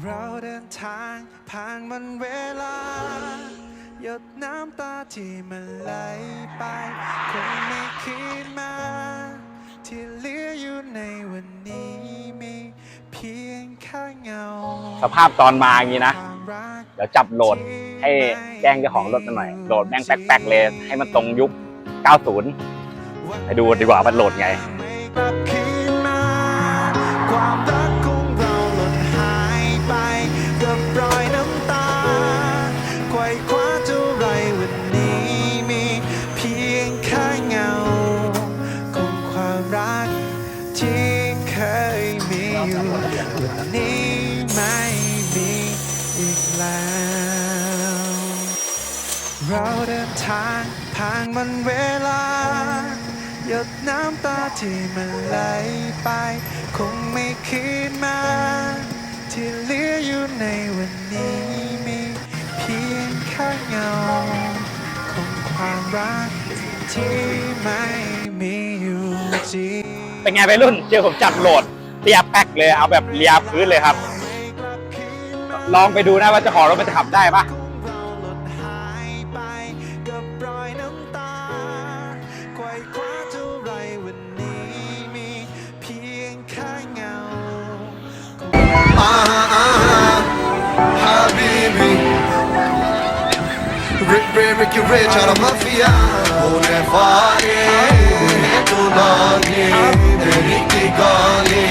เราเดินทางผ่านวันเวลา หยดน้ำตาที่มันไหลไปคงไม่คืนมา ที่เหลืออยู่ในวันนี้มีเพียงแค่เงาสภาพตอนมาอย่างนี้นะ ความรัก เดี๋ยวจับโหลดให้แจ้งเจ้าของรถมาหน่อย โหลดแม่งแป๊กๆเลย ให้มันตรงยุค 90ให้ดูดีกว่ามันโหลดไง ไม่กลับ อยู่วันนี้ไม่มีอีกแล้ว เราเดินทางผ่านวันเวลา หยดน้ำตาที่มันไหลไป คงไม่คืนมา ที่เหลืออยู่ในวันนี้มีเพียงแค่เงาของความรักที่ไม่มีอยู่จริง เป็นไงไปรุ่น เจอผมจับโหลด เรียบแป๊กเลยเอาแบบเลียพื้นเลยครับ ลองไปดูนะว่าจะขอรถมันจะขับได้ปะเ